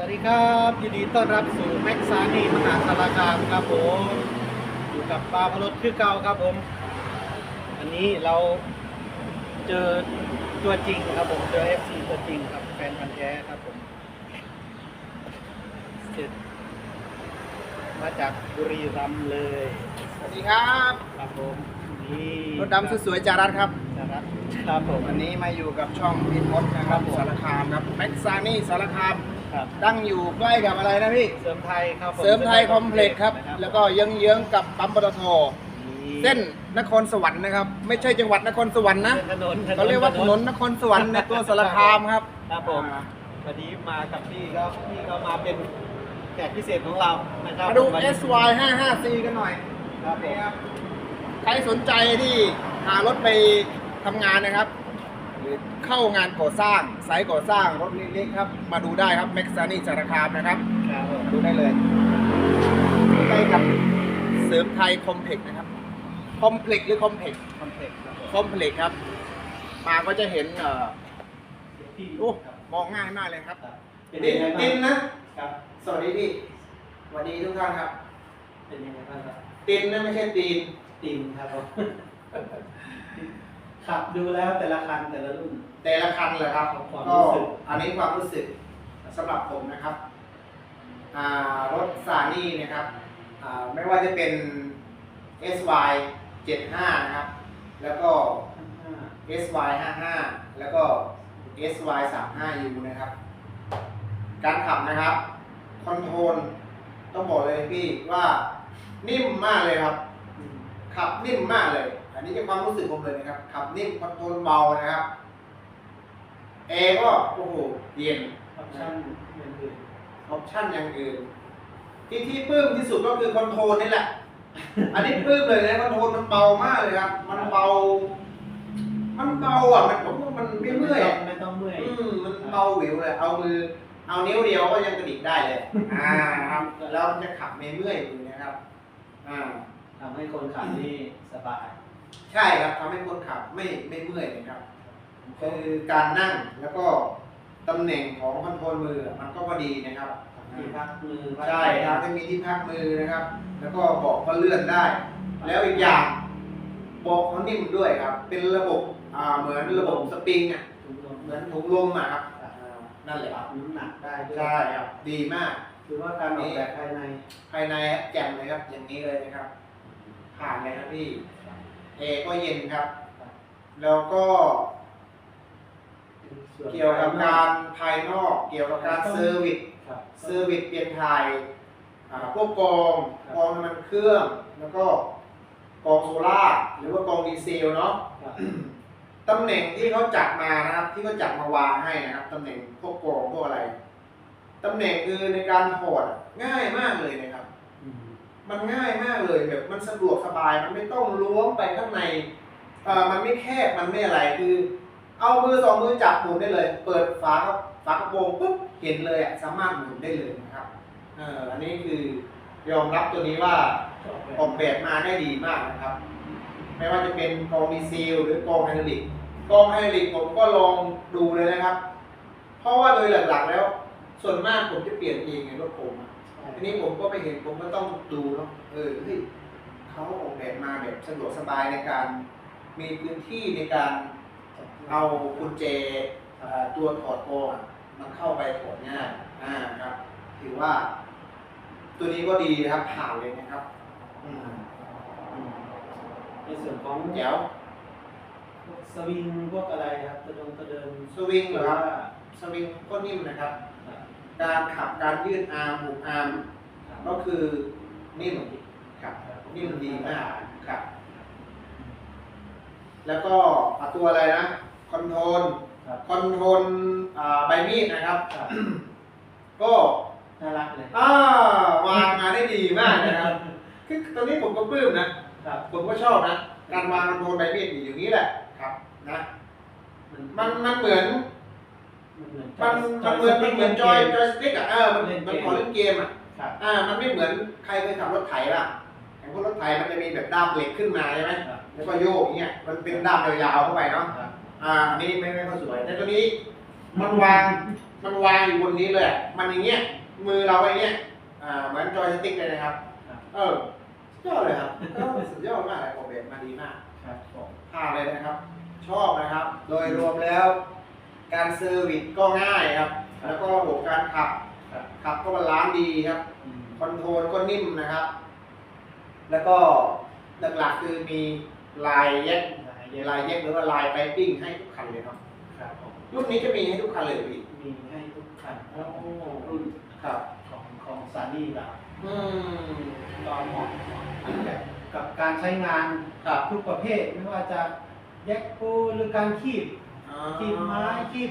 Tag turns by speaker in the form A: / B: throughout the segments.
A: สวัสดีครับยินดีต้อนรับสู่แม็กซานีมหาสารคามครับผมอยู่กับปลาพลดคือเก่าครับผม อันนี้เราเจอตัวจริงครับผมเจอ FC ตัวจริงครับแฟนพันธุ์แท้ครับผมเสร็จมาจากบุรีรัมย์เลย
B: สวัสดีครับ
A: ครับผมนี่
B: รถดำสวยๆจารัสครับ
A: จารัสครับผม
B: วันนี้มาอยู่กับช่องพิทศนะครับสารคามครับแม็กซานี่สารคาม
A: ครับ
B: ตั้งอยู่ใกล้กับอะไรนะพี่
A: เสริมไทยครับผ
B: เสริมไทยคอมเพล็กซ์ครับ
A: นะ
B: แล้วก็เยื้องๆกับปั๊มปตท
A: นี่
B: เส้นนครสวรรค์นะครับ ไม่ใช่จังหวัดนครสวรรค์นะ
A: ถนน
B: เขาเรียกว่าถนนนครสวรรค์ในตัวสารคามครับ
A: ครับผมวันนี้มากับพี่ก็พี่ก็มาเป็นแขกพิเศษของเรานะครับ
B: มาดู
A: วันนี้
B: SY 5 5 C กันหน่อย
A: ครับผม
B: นี่ครับใครสนใจที่หารถไปทำงานนะครับห รือเข้างานก่อสร้างไซต์ก่อสร้างรถเล็กๆครับ มาดูได้ครับแม็กซานี่สารคามนะครับ
A: ครับผม
B: ดูได้เลยใกล้กับเสริมไทยคอมเพล็กซ์นะครับคอมเพล็กซ์หรือคอมเพล็กซ์
A: คอมเพล็กซ์ครับผม
B: คอมเพล็กซ์ครับ มาก็จะเห็นเอ่อ
A: พี่
B: โอ้มองง่ายมากเลยครับ
A: ครับ
B: ติ
A: เป็น
B: น
A: ยังไงบ้าง
B: ตินนะ
A: ครับ
B: สวัสดีพี่สวัสดีทุกท่านครับ
A: เป็นยังไงบ้างครับ
B: ตินนะไม่ใช่ตีน
A: ตีนครับผม ขับดูแล้วแต่ละคันแต่ละรุ่น
B: แต่ละคันเหรอครับ
A: ความ
B: ก็
A: รู้สึก
B: อันนี้ความรู้สึกสำหรับผมนะครับอ่ารถซานี่นะครับอ่าไม่ว่าจะเป็น SY 75นะครับ แล้วก็ SY 55แล้วก็ SY 35 U นะครับ การขับนะครับ คอนโทรลต้องบอกเลยพี่ว่านิ่มมากเลยครับ
A: อืม
B: ขับนิ่มมากเลย อันนี้เป็นความรู้สึกผมเลยนะครับ ขับนิ่มคอนโทรลเบานะครับแอร์ก็โอ้โหเย็น
A: ออปชั่นอย่างอื่น
B: ออปชั่นอย่างอื่น ที่ที่ปลื้มที่สุดก็คือคอนโทรลนี่แหละ อันนี้ปลื้มเลยนะคอนโทรลมันเบามากเลยครับ มันเบา มันเบาอะมันผมว่ามันไม่เมื่อย
A: ไม่ต้องเมื่อย
B: อืมมันเบาหวิวเลย เอามือ เอานิ้วเดียวก็ยังกระดิกได้เลย อ่าครับแล้วมันจะขับไม่เมื่อยมือนะครับ อ่า
A: ทำให้คนขับนี่สบาย
B: ใช่ครับทำให้คนขับไม่ไม่เมื่อยนะครับคือการนั่งแล้วก็ตำแหน่งของคอนโทรลมือมันก็พอดีนะครับ
A: ที่พักมือ
B: ใช่ครับจะมีที่พักมือนะครับ แล้วก็เบาะก็เลื่อนได้ แล้วอีกอย่างเบาะเขานิ่มด้วยครับ เป็นระบบอ่าเหมือนระบบสปริงอะ
A: ถุงลม
B: เหมือนถุงลมอะครับอ่านั่นแหละ
A: ปรับน้ำหนักได้ด้วย
B: ใช่ครับดีมาก
A: คือว่าการออกแบบภายใน
B: ภายในแจ่มเลยครับ อย่างนี้เลยนะครับผ่านเลยครับพี่ แอร์ก็เย็นครับ แล้วก็
A: ส่น
B: เกี่ยวกับการภายนอกเกี่ยวกับการเซอร์วิส
A: ครับ
B: เซอร์วิสเปลี่ยนถ่ายอ่าพวกกอง
A: ครับ
B: กองน้ำมันเครื่อง แล้วก็กองโซล่าร์หรือว่ากองดีเซลเนาะ
A: ครับ
B: ตำแหน่งที่เขาจัดมานะครับ ที่เขาจัดมาวางให้นะครับตำแหน่งพวกกองพวกอะไรตำแหน่งคือในการถอดอะง่ายมากเลยนะครับ
A: อื มั
B: นง่ายมากเลยแบบมันสะดวกสบายมันไม่ต้องล้วงไปข้างในเอ่อมันไม่แคบมันไม่อะไรคือ เอามือสองมือจับหมุนได้เลย เปิดฝาฝากระโปรงปุ๊บเห็นเลยอะสามารถหมุนได้เลยนะครับเอออันนี้คือยอมรับตัวนี้ว่าออกแบบมาได้ดีมากนะครับ ไม่ว่าจะเป็นกองดีเซลหรือกองไฮดรอลิกกองไฮดรอลิกผมก็ลองดูเลยนะครับ เพราะว่าโดยหลักๆแล้ว ส่วนมากผมจะเปลี่ยนเองไงรถผมอะ ทีนี้ผมก็ไปเห็นผมก็ต้องดูเนาะเออเฮ้ยเขาออกแบบมาแบบสะดวกสบายในการ มีพื้นที่ในการเอากุญแจเอ่อตัวถอดกรองอะมันเข้าไปถอดง่ายอ่าครับ ถือว่า ตัวนี้ก็ดีนะครับผ่านเลยนะครับอืมอืม
A: ในส่วนของ
B: เดี๋ยว
A: พวกสวิงพวกอะไรครับกระดงกระเดิน
B: สวิงเหรอครับ
A: ว่า
B: สวิงก็นิ่มนะครับ
A: ครับ
B: การขับการยืดอาร์มหุบอาร์มก็คือนิ่มครับนิ่มดีมากครับแล้วก็อะตัวอะไรนะคอนโทรล
A: ครับ
B: คอนโทรลอ่าใบมีดนะครับ
A: ครับ
B: ก็
A: น่ารักเลย
B: อ่าวางมาได้ดีมากนะครับคือตอนนี้ผมก็ปลื้มนะ
A: ครับ
B: ผมก็ชอบนะการวางคอนโทรลใบมีดอยู่อย่างนี้แหละครับนะมันมันเหมือน
A: มันเหมือน
B: มันมันเหมือนมันเหมือนจอยจอยสติ๊กอะเออมันมันขอเล่นเกมอะ
A: ครับ
B: อ่ามันไม่เหมือนใครเคยขับรถไถป่ะอย่างพวกรถไถมันจะมีแบบด้ามเหล็กขึ้นมาใช่ไหม
A: ครับ
B: แล้วก็โยกอย่างเงี้ยมันเป็นด้ามยาวๆเข้าไปเนาะ
A: ครับ
B: อ่าอันนี้ไม่ไม่ค่อยสวยแต่ตัวนี้มันวางมันวางอยู่บนนี้เลยอะมันอย่างเงี้ยมือเราไว้เงี้ยอ่าเหมือนจอยสติ๊กเลยนะครับ
A: ครับ
B: เออสุดยอดเลยครับเออสุดยอดมากเลยออกแบบมาดีมาก
A: ครับผม
B: ผ่านเลยนะครับ ชอบนะครับ โดยรวมแล้ว การเซอร์วิสก็ง่ายครับ แล้วก็ระบบการขับ
A: ครับ
B: ขับก็บาลานซ์ดีครับ
A: อืม
B: คอนโทรลก็นิ่มนะครับ แล้วก็หลักๆคือมีลายแยกลายแยกหรือว่าลายไพปิ้งให้ทุกคันเลยครับ
A: ครับผม
B: รุ่นนี้จะมีให้ทุกคันเลยพี่
A: มีให้ทุกคัน
B: โอ้
A: รุ่น
B: ครับ
A: ของของซานี่เรา
B: อืม
A: ก็เหมาะกับกับการใช้งาน
B: ครับ
A: ทุกประเภทไม่ว่าจะแยกปูหรือการคีบ
B: อ๋อ
A: คีบไม้คีบ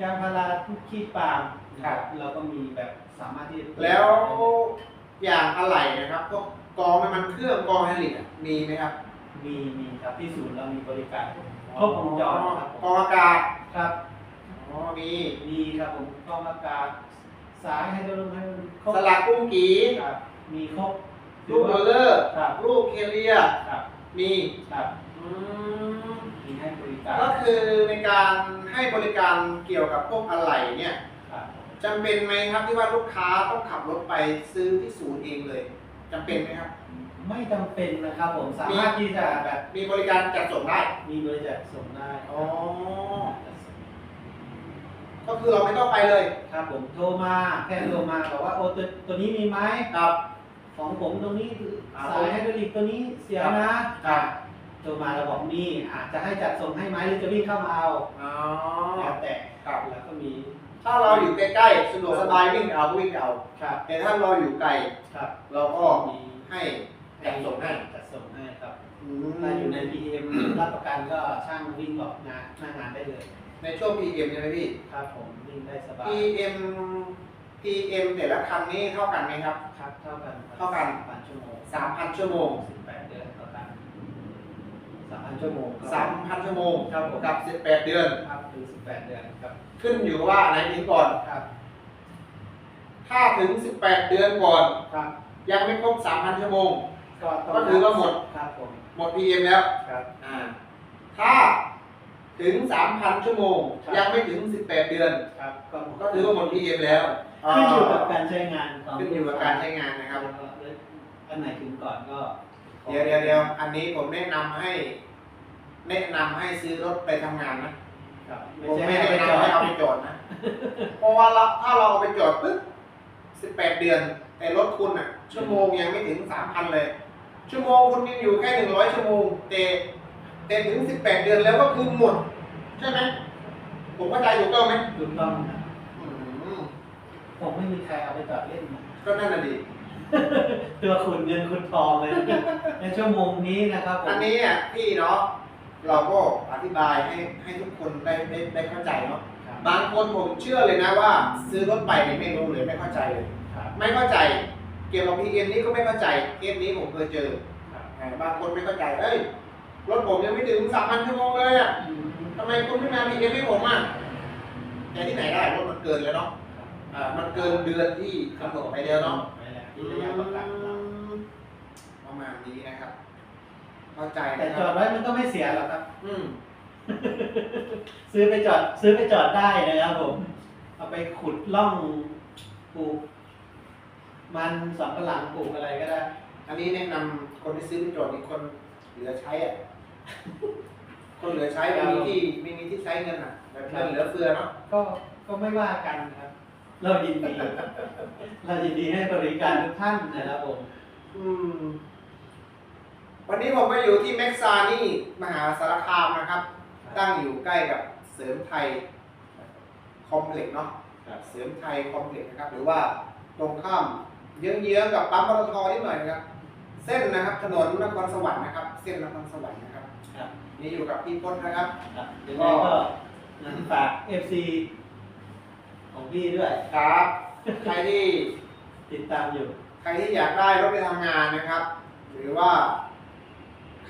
A: ยางพาราคีบปาล์ม
B: ครับ
A: เราก็มีแบบสามารถที่จะ
B: แล้วอย่างอะไหล่นะครับพวกกองน้ำมันเครื่องกองไฮดรอลิกอะมีไหมครับ
A: มีมีครับที่ศูนย์เรามีบริการครบวงจรครับ
B: กองอากาศ
A: ครับ
B: อ๋อมี
A: มีครับผมกล้องอากาศ สายไฮโดรลิกไฮโดรลิกครบ
B: สลักกุ้งกี
A: ครับมีครบ
B: ลูกเบลเลอร์
A: ครับ
B: ลูกเคเลีย
A: ครับ
B: มี
A: ครับ
B: อืม
A: มีให้บริการ
B: ก็คือในการให้บริการเกี่ยวกับพวกอะไหล่เนี่ย
A: ครับ
B: จำเป็นไหมครับที่ว่าลูกค้าต้องขับรถไปซื้อที่ศูนย์เองเลยจำเป็นไหมครับ
A: ไม่จำเป็นนะครับผมสามารถที่จะแบบ
B: มีบริการจัดส่งได้
A: มีบริษัทส่งได้
B: อ๋อก็คือเราไม่ต้องไปเลย
A: ครับผมโทรมาแค่โทรมาบอกว่าโอ้ตัวตัวนี้มีไหม
B: ครับ
A: ของผมตรงนี้
B: อ่า
A: สายไฮดรอลิกตัวนี้เสียนะครับ โทรมาเราบอกมีอาจจะให้จัดส่งให้ไหมหรือจะวิ่งเข้ามาเอา
B: อ๋อ
A: แล้วแต่
B: ครับ
A: แล้วก็มี
B: ถ้าเราอยู่ใกล้ๆสะดวกสบายวิ่งเอาก็วิ่งเอา
A: ครับ
B: แต่ถ้าเราอยู่ไกล
A: ครับ
B: เราก็
A: มี
B: ให้จัดส่งให้
A: จัดส่งให้ครับ
B: อื
A: ถ้าอยู่ใน PM รับประกันก็ช่างวิ่งออกงานหน้างานได้เลย
B: ในช่วง PM ใช่ไหมพี่
A: ครับผมวิ่งได้สบาย
B: PM PM แต่ละคันนี้เท่ากันไหมครับ
A: ครับ เท่ากันครับ
B: เท่ากัน
A: พันชั่วโมง
B: 3,000ชั่วโมง
A: 3,000 ชั่วโมงครับ
B: 3,000 ชั่วโมง
A: ครับผม
B: กับ 18 เดือน
A: ครับถึง 18 เดือนครับ
B: ขึ้นอยู่ว่าไหนนี้ก่อน
A: ครับ
B: ถ้าถึง 18 เดือนก่อน
A: ครับ
B: ยังไม่ครบ 3,000 ชั่วโมง
A: ก็
B: ถือว่าหมด
A: ครับผม
B: หมด PM แล้ว
A: ครับ
B: อ่าถ้าถึง 3,000 ชั่วโมงยังไม่ถึง 18 เดือน
A: ครับก็
B: ถือว่าหมด PM แล้ว
A: ขึ้นอยู่กับการใช้งานขึ้
B: นอยู่กับการใช้งานนะครับ แล้ว
A: อันไหนถึงก่อนก็
B: เดี๋ยวเดี๋ยวเดี๋ยวอันนี้ผมแนะนำให้ แนะนำให้ซื้อรถไปทำงานนะ
A: ครับ
B: ผมไม่
A: ให้
B: แนะ
A: ไปจอด
B: นำให้เอาไปจอดนะ เพราะว่าเราถ้าเราเอาไปจอดปุ๊บสิบแปดเดือน แต่รถคุณอะ ชั่วโมงยังไม่ถึงสามพันเลย ชั่วโมงคุณยังอยู่แค่หนึ่งร้อยชั่วโมง แต่แต่ถึงสิบแปดเดือนแล้วก็คือหมด ใช่ไหมผมเข้าใจถูกต้องไหม
A: ถูกต้องนะ
B: อืม
A: ผมไม่มีใครเอาไปจอดเล่นนะ
B: ก็นั่นน่ะดิ
A: ตัวคุณเงินคุณทองเลย ในชั่วโมงนี้นะครับผม
B: อันนี้อะพี่เนาะ เราก็อธิบายให้ให้ทุกคนได้ได้ได้เข้าใจเนาะ
A: ครับ
B: บางคนผมเชื่อเลยนะว่า ซื้อรถไปเนี่ยไม่รู้เลยไม่เข้าใจเลย
A: ครับ
B: ไม่เข้าใจเกี่ยวกับพีเอ็มนี้ก็ไม่เข้าใจเคสนี้ผมเคยเจอ
A: ครับ
B: อ่าบางคนไม่เข้าใจเอ้ยรถผมยังไม่ถึงสามพันชั่วโมงเลยอะ
A: อืม
B: ทำไมคุณไม่มาพีเอ็มให้ผมอะแต่ที่ไหนได้รถมันเกินแล้วเนาะอ่ามันเกินเดือนที่กำหนดไปแล้วเนาะ
A: ไปแล้วที่ระยะประกันเรา
B: ประมาณนี้นะครับ เข้าใจ
A: แต่
B: นะค
A: จอ
B: รั
A: ด
B: บ
A: ไว้มันก็ไม่เสียหรอกครับ
B: อืม
A: ซื้อไปจอด ซื้อไปจอดได้นะครับผม เอาไปขุดล่องปลูกมันสำปะหลังปลูกอะไรก็ได้
B: อันนี้แนะนำคนที่ซื้อไปจอดอีกคนเหลือใช้อะ คนเหลือใช้ไม่มีที่ไม่มีที่ใช้เงินอะแบบเงินเหลือเฟือเนาะ
A: ก็ก็ไม่ว่ากันครับ เรายินดี เรายินดีให้บริการทุกท่านนะครับผม
B: อืม วันนี้ผมมาอยู่ที่แม็กซานี่มหาสารคามนะครับ ตั้งอยู่ใกล้กับเสริมไทยคอมเพล็กซ์เนาะเสริมไทยคอมเพล็กซ์นะครับ หรือว่าตรงข้ามเยื้องๆกับปั๊มปตทนิดหน่อยนะครับ เส้นนะครับถนนนครสวรรค์นะครับ เส้นนครสวรรค์นะครับ
A: ครับ
B: นี่อยู่กับพี่พจน์นะครับ
A: ครับยังไงก็ฝาก FC ของพี่ด้วย
B: ครับใครที่
A: ติดตามอยู่
B: ใครที่อยากได้รถไปทำงานนะครับ หรือว่าใค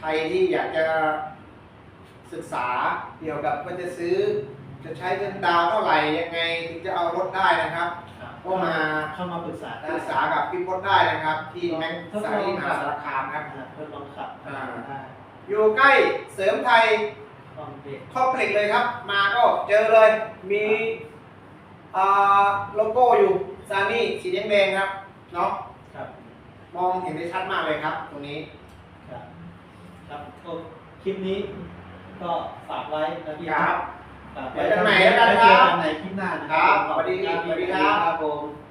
B: รที่อยากจะศึกษาเกี่ยวกับว่าจะซื้อ จะใช้เงินดาวน์เท่าไหร่ยังไงถึงจะเอารถได้นะครับ ก็มา
A: เข้ามาปรึกษาได้
B: ปรึกษากับพี่พจน์ได้นะครับ ที่แม็กซ์สายมหาสารคามครับ
A: อ่าทดลองขับ
B: อ่า
A: ได้
B: อยู่ใกล้เสริมไทย
A: ลองเด็ก
B: คอมเพล็กซ์เลยครับ มาก็เจอเลย มีอ่าโลโก้อยู่ซานี่สีแดงๆครับเนาะ
A: ครับ
B: มองเห็นได้ชัดมากเลยครับ ตรงนี้
A: ครับ ครับก็คลิปนี้ก็ฝากไว้นะพี่
B: ครับ
A: ฝาก
B: ไว้กันใหม่แล้วกัน
A: ไว้
B: ครั
A: เจ
B: บ
A: อกันในคลิปหน้านะครับ
B: สวัสดีครับ
A: ขอณ
B: สวัสดีครับ
A: ครับผม